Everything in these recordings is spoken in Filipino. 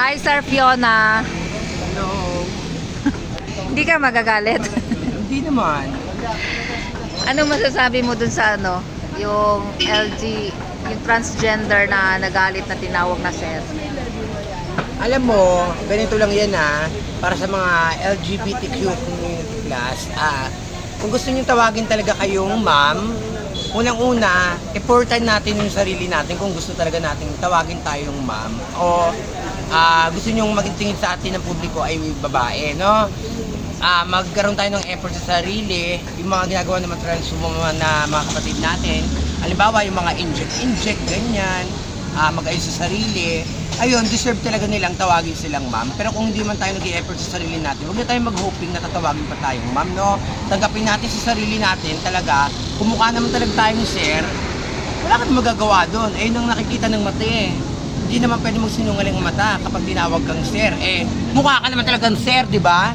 Hi, Sir Fiona. Hello. Hindi ka magagalit. Hindi naman. ano masasabi mo dun sa ano? Yung LG, yung transgender na nagalit na tinawag na sir. Alam mo, ganito lang yan ha, para sa mga LGBTQ plus, ah, kung gusto niyo tawagin talaga kayong ma'am, unang-una, important natin yung sarili natin kung gusto talaga natin tawagin tayong ma'am. O ah, gusto niyo maging tingin sa atin ng publiko ay babae, no? Ah, magkaroon tayo ng effort sa sarili, yung mga ginagawa naman trans woman na mga kapatid natin. Halimbawa, yung mga inject-inject, ganyan, ah, mag-ayos sa sarili. Ayun, deserve talaga nilang tawagin silang ma'am. Pero kung hindi man tayo nag-effort sa sarili natin, huwag na tayong mag-hoping na tatawagin pa tayong ma'am, no? Tanggapin natin sa sarili natin talaga, kumukha naman talaga tayong sir, wala kang magagawa doon. Ayun ang nakikita ng mata eh. Hindi naman pwede magsinungaling ang mata kapag tinawag kang sir. Eh, mukha ka naman talagang sir, di ba?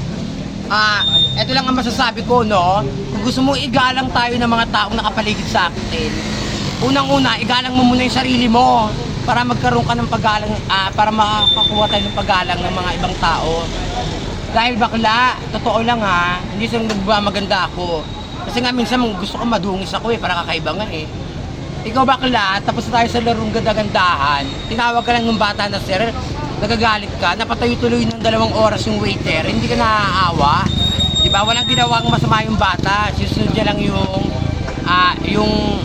Ah, eto lang ang masasabi ko, no? Kung gusto mo igalang tayo ng mga taong nakapaligid sa atin, unang-una, igalang mo muna yung sarili mo para magkaroon ka ng paggalang, ah, para makakuha tayo ng paggalang ng mga ibang tao. Dahil bakla, totoo lang ha, hindi sa maganda ako. Kasi nga minsan gusto ko madungis ako eh, para kakaiba nga eh. Ikaw bakla, tapos tayo sa larong ganda-gandahan, tinawag ka lang ng bata na sir, nagagalit ka, napatayo tuloy ng dalawang oras yung waiter, hindi ka naaawa. Di ba? Walang ginawang masama yung bata, susunod niya lang yung, ah, yung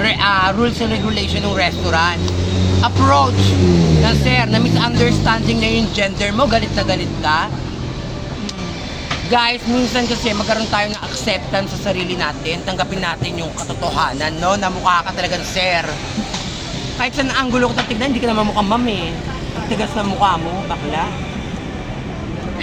re- ah, rules and regulation ng restaurant. Approach na sir, na misunderstanding na yung gender mo, galit na galit ka. Guys, minsan kasi magkaroon tayo ng acceptance sa sarili natin, tanggapin natin yung katotohanan, no? Na mukha ka talagang sir. Kahit ang angulo ko tignan, hindi ka naman mukhang ma'am eh. Ang tigas na mukha mo, bakla.